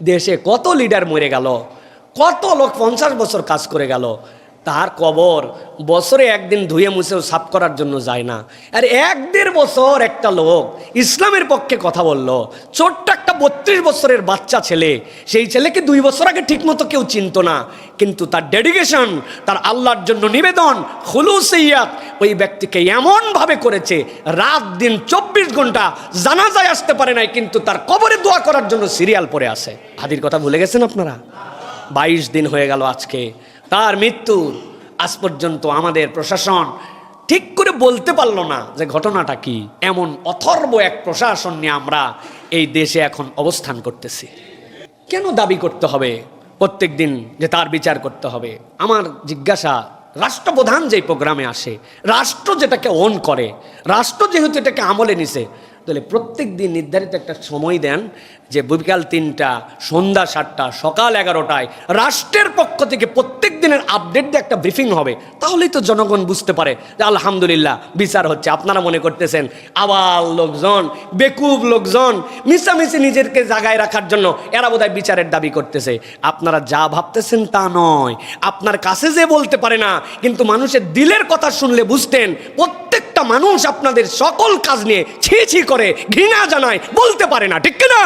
দেশে কত লিডার মরে গেল, কত লোক পঞ্চাশ বছর কাজ করে গেল, তার কবর বছরে একদিন ধুয়ে মুছেও সাফ করার জন্য যায় না। আর এক দেড় বছর একটা লোক ইসলামের পক্ষে কথা বলল একটা বত্রিশ বছরের বাচ্চা ছেলে, সেই ছেলেকে দুই বছর আগে ঠিকমতো কেউ চিনতো না। কিন্তু তার ডেডিকেশন তার আল্লাহর জন্য নিবেদন হুলুসিয়াত ওই ব্যক্তিকে এমনভাবে করেছে, রাত দিন চব্বিশ ঘণ্টা জানাজায় আসতে পারে নাই, কিন্তু তার কবরে দোয়া করার জন্য সিরিয়াল পরে আসে হাদির কথা ভুলে গেছেন আপনারা? বাইশ দিন হয়ে গেল আজকে। তার মৃত্যু, আজ পর্যন্ত আমাদের প্রশাসন ঠিক করে বলতে পারল না যে ঘটনাটা কি। এমন অথর্ব এক প্রশাসন নিয়ে আমরা এই দেশে এখন অবস্থান করতেছি। কেন দাবি করতে হবে? প্রত্যেক দিন যে তার বিচার করতে হবে। আমার জিজ্ঞাসা, রাষ্ট্রপ্রধান যেই প্রোগ্রামে আসে, রাষ্ট্র যেটাকে অন করে, রাষ্ট্র যেহেতু এটাকে আমলে নিছে তাহলে প্রত্যেক দিন নির্ধারিত একটা সময় দেন যে বিকাল তিনটা, সন্ধ্যা সাতটা, সকাল এগারোটায় রাষ্ট্রের পক্ষ থেকে প্রত্যেক দিনের আপডেট দিয়ে একটা ব্রিফিং হবে। তাহলেই তো জনগণ বুঝতে পারে যে আলহামদুলিল্লাহ বিচার হচ্ছে। আপনারা মনে করতেছেন আবার লোকজন, বেকুব লোকজন, মিশামিশি নিজেকে জাগায় রাখার জন্য এরা বোধহয় বিচারের দাবি করতেছে। আপনারা যা ভাবতেছেন তা নয়। আপনার কাছে যে বলতে পারে না, কিন্তু মানুষের দিলের কথা শুনলে বুঝতেন প্রত্যেকটা মানুষ আপনাদের সকল কাজ নিয়ে ছি ছি করে ঘৃণা জানায়, বলতে পারে না, ঠিক না